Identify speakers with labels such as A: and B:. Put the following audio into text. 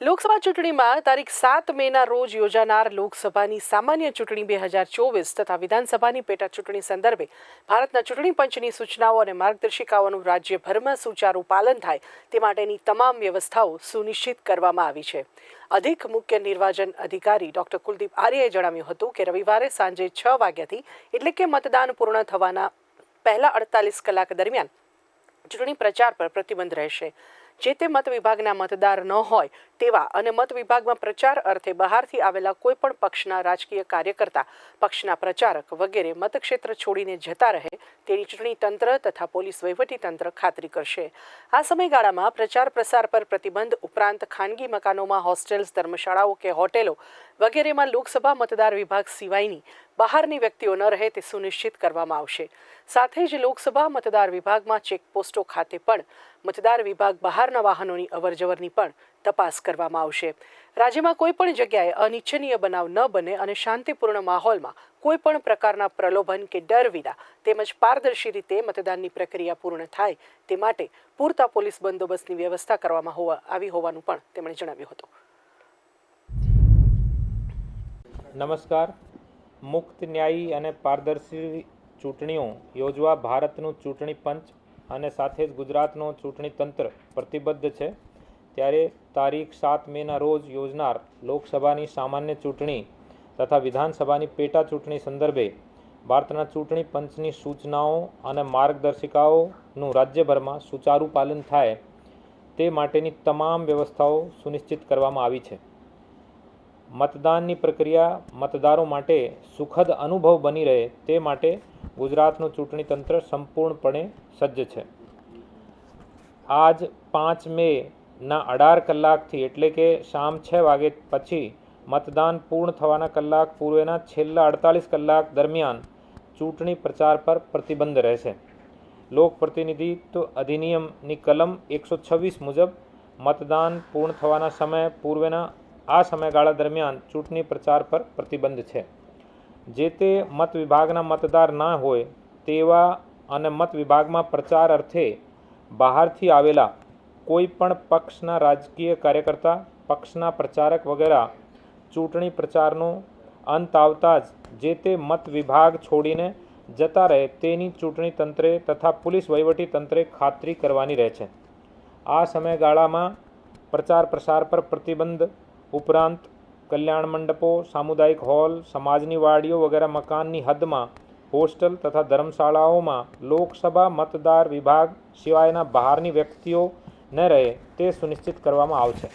A: લોકસભા ચૂંટણીમાં તારીખ સાત મેના રોજ યોજાનાર લોકસભાની સામાન્ય ચૂંટણી બે હજાર ચોવીસ તથા વિધાનસભાની પેટા ચૂંટણી સંદર્ભે ભારતના ચૂંટણી પંચની સૂચનાઓ અને માર્ગદર્શિકાઓનું રાજ્યભરમાં સુચારું પાલન થાય તે માટેની તમામ વ્યવસ્થાઓ સુનિશ્ચિત કરવામાં આવી છે. અધિક મુખ્ય નિર્વાચન અધિકારી ડોક્ટર કુલદીપ આર્યએ જણાવ્યું હતું કે રવિવારે સાંજે છ વાગ્યાથી એટલે કે મતદાન પૂર્ણ થવાના પહેલા અડતાલીસ કલાક દરમિયાન ચૂંટણી પ્રચાર પર પ્રતિબંધ રહેશે. જે તે મત વિભાગના મતદાર ન હોય તેવા અને મત વિભાગમાં પ્રચાર અર્થે બહારથી આવેલા કોઈપણ પક્ષના રાજકીય કાર્યકર્તા, પક્ષના પ્રચારક વગેરે મતક્ષેત્ર છોડીને જતા રહે તેની ચૂંટણી તંત્ર તથા પોલીસ વહીવટી તંત્ર ખાતરી કરશે. આ સમયગાળામાં પ્રચાર પ્રસાર પર પ્રતિબંધ ઉપરાંત ખાનગી મકાનોમાં હોસ્ટેલ્સ, ધર્મશાળાઓ કે હોટેલો વગેરેમાં લોકસભા મતદાર વિભાગ સિવાયની બહારની વ્યક્તિઓ ન રહે તે સુનિશ્ચિત કરવામાં આવશે. સાથે જ લોકસભા મતદાર વિભાગમાં ચેકપોસ્ટો ખાતે પણ મતદાર વિભાગ બહારના વાહનોની અવરજવરની પણ તપાસ કરવામાં આવશે. રાજ્યમાં કોઈ પણ જગ્યાએ અનિચ્છનીય બનાવ ન બને અને શાંતિપૂર્ણ માહોલમાં કોઈ પણ પ્રકારના પ્રલોભન કે ડર વિના તેમજ પારદર્શી રીતે મતદાનની પ્રક્રિયા પૂર્ણ થાય તે માટે પૂરતા પોલીસ બંદોબસ્તની વ્યવસ્થા કરવામાં હોવા, આવી હોવાનું પણ તેમણે જણાવ્યું હતું.
B: નમસ્કાર. મુક્ત ન્યાયી અને પારદર્શી ચૂંટણીઓ યોજવા ભારતનું ચૂંટણી પંચ અને સાથે જ ગુજરાતનું ચૂંટણી તંત્ર પ્રતિબદ્ધ છે. ત્યારે તારીખ સાત મેના રોજ યોજનાર લોકસભાની સામાન્ય ચૂંટણી તથા વિધાનસભાની પેટા ચૂંટણી સંદર્ભે ભારતના ચૂંટણી પંચની સૂચનાઓ અને માર્ગદર્શિકાઓનું રાજ્યભરમાં સુચારું પાલન થાય તે માટેની તમામ વ્યવસ્થાઓ સુનિશ્ચિત કરવામાં આવી છે. મતદાનની પ્રક્રિયા મતદારો માટે સુખદ અનુભવ બની રહે તે માટે ગુજરાતનું ચૂંટણી તંત્ર સંપૂર્ણપણે સજ્જ છે. આજ પાંચ મેના અઢાર કલાકથી એટલે કે શામ છ વાગે પછી મતદાન પૂર્ણ થવાના કલાક પૂર્વેના છેલ્લા અડતાલીસ કલાક દરમિયાન ચૂંટણી પ્રચાર પર પ્રતિબંધ રહેશે. લોક પ્રતિનિધિત્વ અધિનિયમની કલમ એકસો છવ્વીસ મુજબ મતદાન પૂર્ણ થવાના સમય પૂર્વેના આ સમયગાળા દરમિયાન ચૂંટણી પ્રચાર પર પ્રતિબંધ છે. જે તે મત વિભાગના મતદાર ના હોય તેવા અને મત વિભાગમાં પ્રચાર અર્થે બહારથી આવેલા કોઈ પણ પક્ષના રાજકીય કાર્યકર્તા, પક્ષના પ્રચારક વગેરે ચૂંટણી પ્રચારનો અંત આવતા જ જે તે મત વિભાગ છોડીને જતા રહે તેની ચૂંટણી તંત્રે તથા પોલીસ વહીવટી તંત્રે ખાતરી કરવાની રહે છે. આ સમયગાળામાં પ્રચાર પ્રસાર પર પ્રતિબંધ ઉપરાંત કલ્યાણ મંડપો, સામુદાયિક હોલ, સમાજની વાડીઓ વગેરે મકાનની હદમાં, હોસ્ટેલ તથા ધર્મશાળાઓમાં લોકસભા મતદાર વિભાગ સિવાયના બહારની વ્યક્તિઓ ન રહે તે સુનિશ્ચિત કરવામાં આવશે.